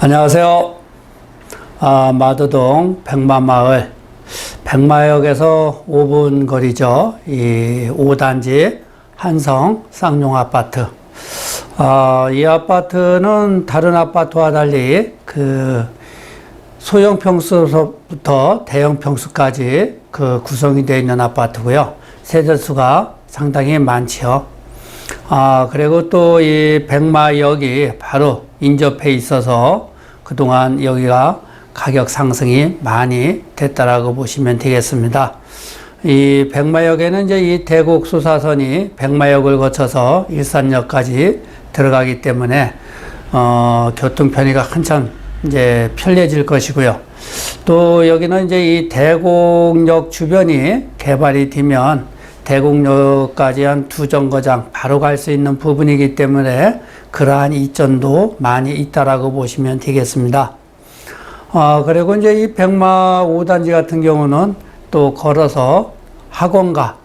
안녕하세요. 아, 마도동 백마마을 백마역에서 5분 거리죠. 이 5단지 한성 쌍용 아파트. 아, 이 아파트는 다른 아파트와 달리 그 소형 평수부터 대형 평수까지 그 구성이 되어 있는 아파트고요. 세대수가 상당히 많지요. 아, 그리고 또 이 백마역이 바로 인접해 있어서 그동안 여기가 가격 상승이 많이 됐다라고 보시면 되겠습니다. 이 백마역에는 이제 이 대곡 수사선이 백마역을 거쳐서 일산역까지 들어가기 때문에 어, 교통 편의가 한참 이제 편리해질 것이고요. 또 여기는 이제 이 대곡역 주변이 개발이 되면 대곡역까지 한 두 정거장 바로 갈 수 있는 부분이기 때문에 그러한 이점도 많이 있다라고 보시면 되겠습니다. 어, 그리고 이제 이 백마 5단지 같은 경우는 또 걸어서 학원가,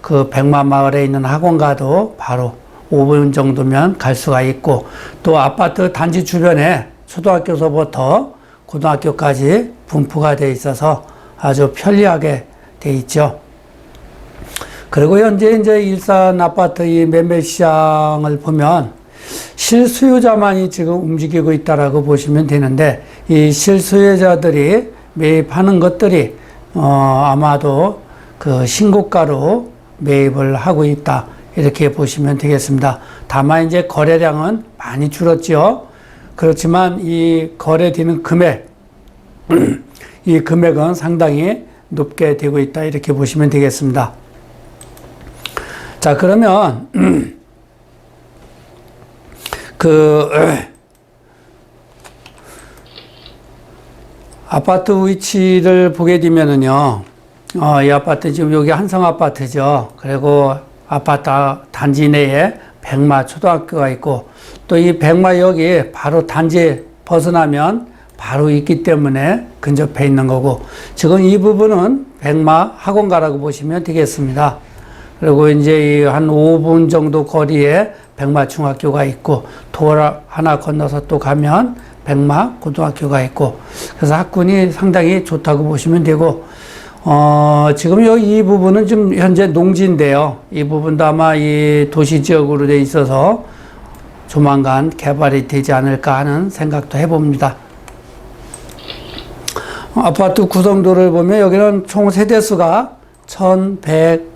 그 백마 마을에 있는 학원가도 바로 5분 정도면 갈 수가 있고 또 아파트 단지 주변에 초등학교서부터 고등학교까지 분포가 돼 있어서 아주 편리하게 돼 있죠. 그리고 현재 이제 일산 아파트 이 매매 시장을 보면 실수요자만이 지금 움직이고 있다라고 보시면 되는데 이 실수요자들이 매입하는 것들이 어 아마도 그 신고가로 매입을 하고 있다 이렇게 보시면 되겠습니다. 다만 이제 거래량은 많이 줄었죠. 그렇지만 이 거래되는 금액 이 금액은 상당히 높게 되고 있다 이렇게 보시면 되겠습니다. 자, 그러면, 그, 아파트 위치를 보게 되면은요, 어, 이 아파트 지금 여기 한성 아파트죠. 그리고 아파트 단지 내에 백마 초등학교가 있고, 또 이 백마역이 바로 단지 벗어나면 바로 있기 때문에 근접해 있는 거고, 지금 이 부분은 백마 학원가라고 보시면 되겠습니다. 그리고 이제 한 5분 정도 거리에 백마 중학교가 있고 돌 하나 건너서 또 가면 백마 고등학교가 있고 그래서 학군이 상당히 좋다고 보시면 되고 어 지금 여기 이 부분은 좀 현재 농지인데요. 이 부분도 아마 이 도시 지역으로 돼 있어서 조만간 개발이 되지 않을까 하는 생각도 해봅니다. 아파트 구성도를 보면 여기는 총 세대수가 1100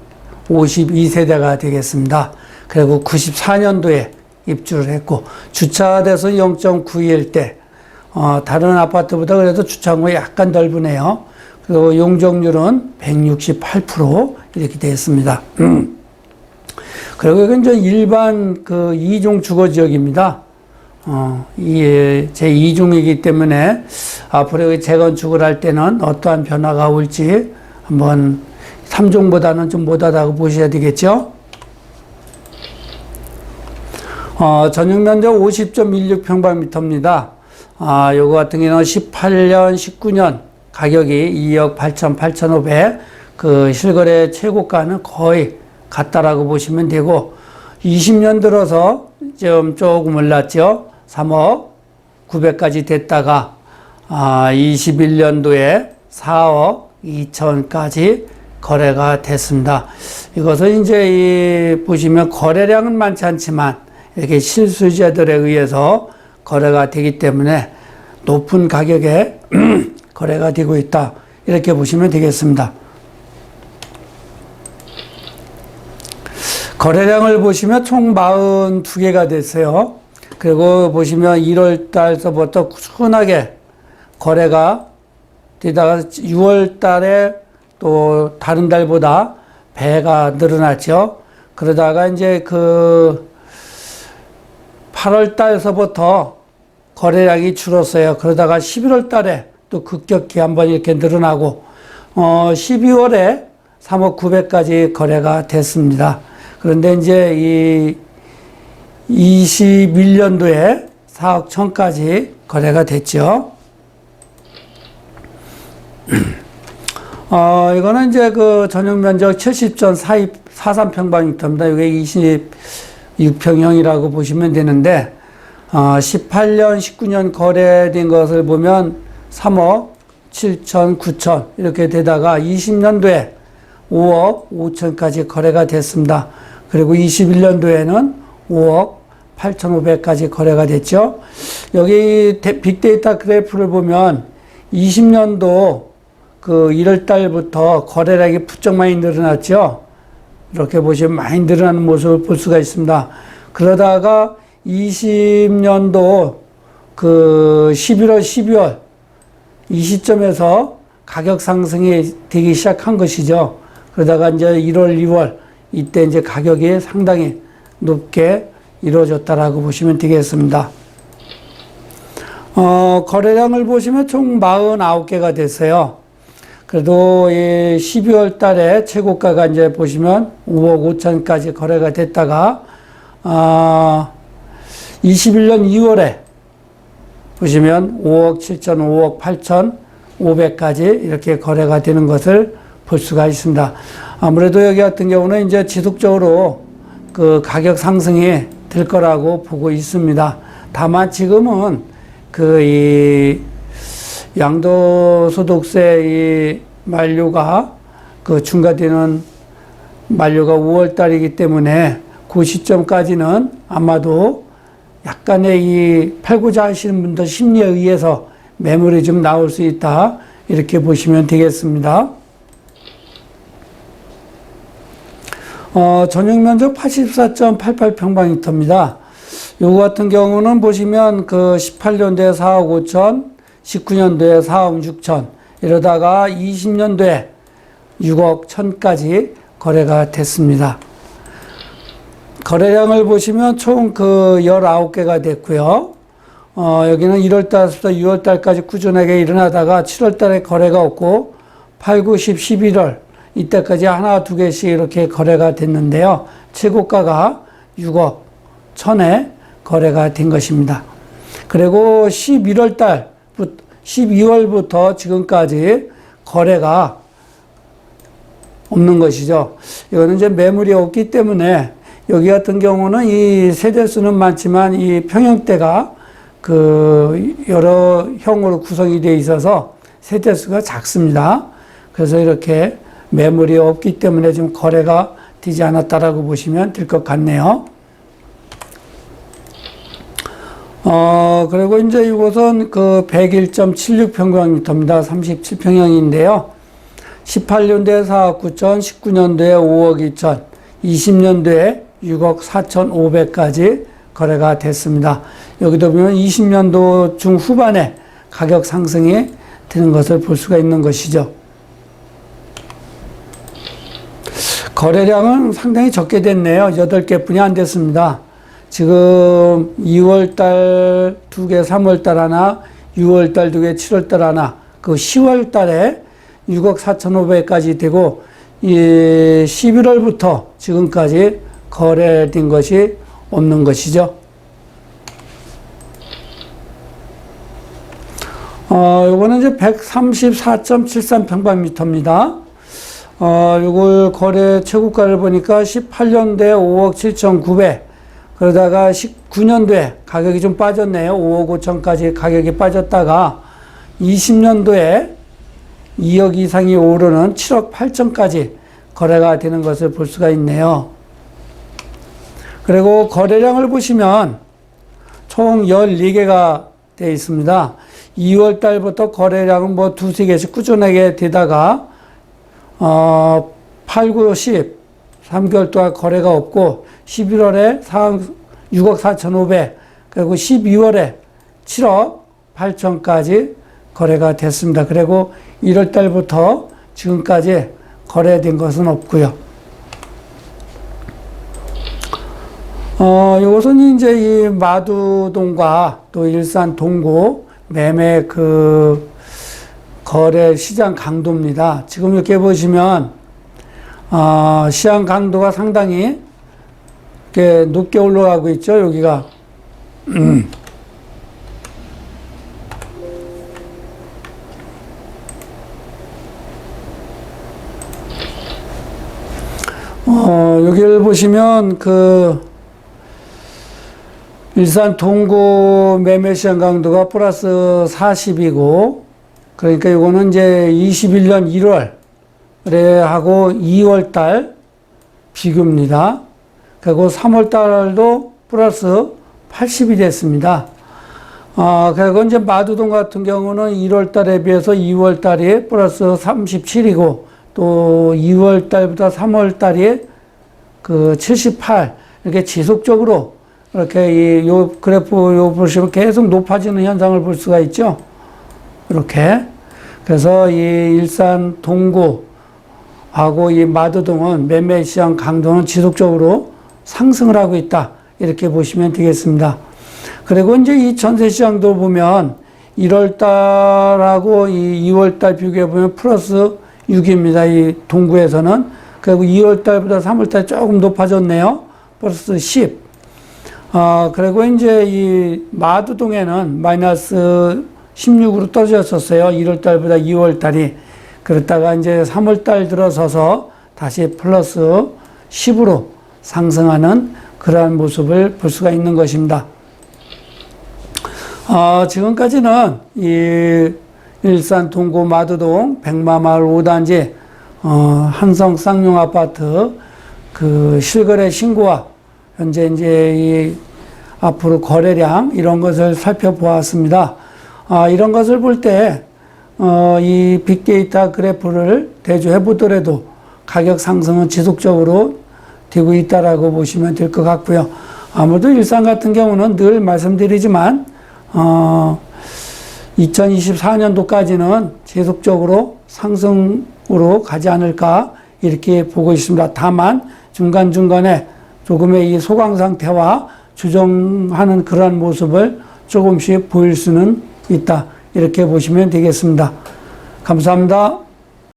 52세대가 되겠습니다. 그리고 94년도에 입주를 했고 주차대수 0.91 대 어, 다른 아파트보다 그래도 주차공이 약간 넓으네요. 그리고 용적률은 168% 이렇게 되어 있습니다. 음. 그리고 이건 이제 일반 그 2종 주거 지역입니다. 어, 이게 제 2종이기 때문에 앞으로 재건축을 할 때는 어떠한 변화가 올지 한번 3종보다는 좀 못하다고 보셔야 되겠죠. 어, 전용 면적 50.16평방미터입니다. 아, 요거 같은 경우는 18년, 19년 가격이 2억 8천, 8,500. 그 실거래 최고가는 거의 같다라고 보시면 되고, 20년 들어서 좀 조금 올랐죠. 3억 900까지 됐다가, 아, 21년도에 4억 2천까지 거래가 됐습니다. 이것은 이제 이 보시면 거래량은 많지 않지만 이렇게 실수자들에 의해서 거래가 되기 때문에 높은 가격에 거래가 되고 있다. 이렇게 보시면 되겠습니다. 거래량을 보시면 총 42개가 됐어요. 그리고 보시면 1월 달서부터 꾸준하게 거래가 되다가 6월 달에 또 다른 달보다 배가 늘어났죠. 그러다가 이제 그 8월 달서부터 거래량이 줄었어요. 그러다가 11월 달에 또 급격히 한번 이렇게 늘어나고 어 12월에 3억 900까지 거래가 됐습니다. 그런데 이제 이 21년도에 4억 1000까지 거래가 됐죠. 어, 이거는 이제 그 전용 면적 70.43평방미터입니다. 이게 26평형이라고 보시면 되는데, 아, 18년, 19년 거래된 것을 보면 3억 7천, 9천 이렇게 되다가 20년도에 5억 5천까지 거래가 됐습니다. 그리고 21년도에는 5억 8,500까지 거래가 됐죠. 여기 데- 빅데이터 그래프를 보면 20년도 그 1월 달부터 거래량이 부쩍 많이 늘어났죠. 이렇게 보시면 많이 늘어나는 모습을 볼 수가 있습니다. 그러다가 20년도 그 11월, 12월 이 시점에서 가격 상승이 되기 시작한 것이죠. 그러다가 이제 1월, 2월 이때 이제 가격이 상당히 높게 이루어졌다라고 보시면 되겠습니다. 어, 거래량을 보시면 총 49개가 됐어요. 그래도 이 12월 달에 최고가가 이제 보시면 5억 5천까지 거래가 됐다가, 아, 21년 2월에 보시면 5억 7천, 5억 8천, 500까지 이렇게 거래가 되는 것을 볼 수가 있습니다. 아무래도 여기 같은 경우는 이제 지속적으로 그 가격 상승이 될 거라고 보고 있습니다. 다만 지금은 그이 양도소득세 이 만료가 그 중과되는 만료가 5월 달이기 때문에 그 시점까지는 아마도 약간의 이 팔고자 하시는 분들 심리에 의해서 매물이 좀 나올 수 있다. 이렇게 보시면 되겠습니다. 어, 전용 면적 84.88평방미터입니다. 요거 같은 경우는 보시면 그 18년도에 4억 5천, 19년도에 4억 6천, 이러다가 20년도에 6억 1천까지 거래가 됐습니다. 거래량을 보시면 총 그 19개가 됐고요. 어, 여기는 1월 달부터 6월 달까지 꾸준하게 일어나다가 7월 달에 거래가 없고 8, 9, 10, 11월 이때까지 하나, 두 개씩 이렇게 거래가 됐는데요. 최고가가 6억 천에 거래가 된 것입니다. 그리고 11월 달, 12월부터 지금까지 거래가 없는 것이죠. 이거는 이제 매물이 없기 때문에 여기 같은 경우는 이 세대수는 많지만 이 평형대가 그 여러 형으로 구성이 되어 있어서 세대수가 작습니다. 그래서 이렇게 매물이 없기 때문에 좀 거래가 되지 않았다라고 보시면 될 것 같네요. 어, 그리고 이제 이곳은 그 101.76평방미터입니다. 37평형인데요. 18년도에 4억 9천, 19년도에 5억 2천, 20년도에 6억 4천 5백까지 거래가 됐습니다. 여기도 보면 20년도 중후반에 가격 상승이 되는 것을 볼 수가 있는 것이죠. 거래량은 상당히 적게 됐네요. 8개 뿐이 안 됐습니다. 지금 2월 달 두 개, 3월 달 하나, 6월 달 두 개, 7월 달 하나, 그 10월 달에 6억 4,500까지 되고, 이 11월부터 지금까지 거래된 것이 없는 것이죠. 어, 요거는 이제 134.73 평방미터입니다. 어, 요걸 거래 최고가를 보니까 18년도에 5억 7,900, 그러다가 19년도에 가격이 좀 빠졌네요. 5억 5천까지 가격이 빠졌다가 20년도에 2억 이상이 오르는 7억 8천까지 거래가 되는 것을 볼 수가 있네요. 그리고 거래량을 보시면 총 14개가 되어 있습니다. 2월 달부터 거래량은 뭐 두세 개씩 꾸준하게 되다가 어, 8, 9, 10, 3개월 동안 거래가 없고 11월에 4, 6억 4,500 그리고 12월에 7억 8천까지 거래가 됐습니다. 그리고 1월 달부터 지금까지 거래된 것은 없고요. 어, 이것은 이제 이 마두동과 또 일산 동구 매매 그 거래 시장 강도입니다. 지금 이렇게 보시면 어, 시장 강도가 상당히 이렇게 높게 올라가고 있죠. 여기가 어, 여기를 보시면 그 일산 동구 매매시장 강도가 플러스 40이고, 그러니까 이거는 이제 21년 1월에 하고 2월 달 비교입니다. 그리고 3월 달도 플러스 80이 됐습니다. 아, 그리고 이제 마두동 같은 경우는 1월 달에 비해서 2월 달이 플러스 37이고, 또 2월 달보다 3월 달이 그 78, 이렇게 지속적으로 이렇게 이 요 그래프 요 보시면 계속 높아지는 현상을 볼 수가 있죠. 이렇게. 그래서 이 일산 동구 하고 이 마두동은 매매 시장 강도는 지속적으로 상승을 하고 있다. 이렇게 보시면 되겠습니다. 그리고 이제 이 전세 시장도 보면 1월 달하고 이 2월 달 비교해 보면 플러스 6입니다. 이 동구에서는. 그리고 2월 달보다 3월 달 조금 높아졌네요. 플러스 10. 아, 그리고 이제 이 마두동에는 마이너스 16으로 떨어졌었어요. 1월 달보다 2월 달이. 그랬다가 이제 3월 달 들어서서 다시 플러스 10으로 상승하는 그러한 모습을 볼 수가 있는 것입니다. 어, 지금까지는 이 일산 동구 마두동 백마마을 5단지 어, 한성 쌍용 아파트 그 실거래 신고와 현재 이제 이 앞으로 거래량 이런 것을 살펴보았습니다. 아, 이런 것을 볼 때, 어, 이 빅데이터 그래프를 대조해 보더라도 가격 상승은 지속적으로 되고 있다라고 보시면 될 것 같고요. 아무래도 일산 같은 경우는 늘 말씀드리지만, 어, 2024년도까지는 지속적으로 상승으로 가지 않을까 이렇게 보고 있습니다. 다만 중간중간에 조금의 이 소강 상태와 주정하는 그러한 모습을 조금씩 보일 수는 있다. 이렇게 보시면 되겠습니다. 감사합니다.